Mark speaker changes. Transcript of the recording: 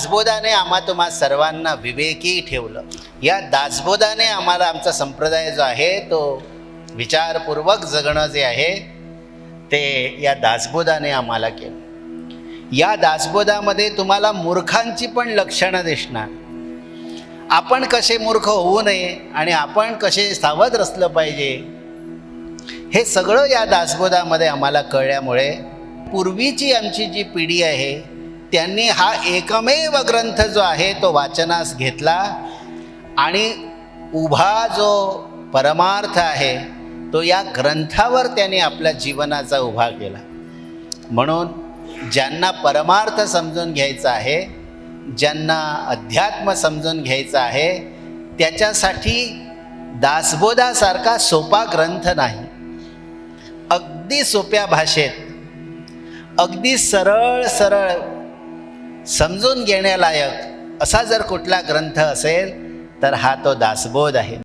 Speaker 1: दासबोधाने आम्हा तुम्हा सर्वांना विवेकी ठेवलं. या दासबोधाने आम्हाला आमचा संप्रदाय जो आहे तो विचारपूर्वक जगणं जे आहे ते या दासबोधाने आम्हाला केलं. या दासबोधामध्ये तुम्हाला मूर्खांची पण लक्षणं दिसणार. आपण कसे मूर्ख होऊ नये आणि आपण कसे सावध असलं पाहिजे हे सगळं या दासबोधामध्ये आम्हाला कळल्यामुळे पूर्वीची आमची जी पिढी आहे त्यांनी हा एकमेव ग्रंथ जो आहे तो वाचनास घेतला. आणि उभा जो परमार्थ आहे तो या ग्रंथावर त्यांनी आपल्या जीवनाचा उभा केला. म्हणून ज्यांना परमार्थ समजून घ्यायचा आहे ज्यांना अध्यात्म समजून घ्यायचं आहे त्याच्यासाठी दासबोधासारखा सोपा ग्रंथ नाही. अगदी सोप्या भाषेत अगदी सरळ सरळ समजून घेण्यालायक असा जर कुठला ग्रंथ असेल तर हा तो दासबोध आहे.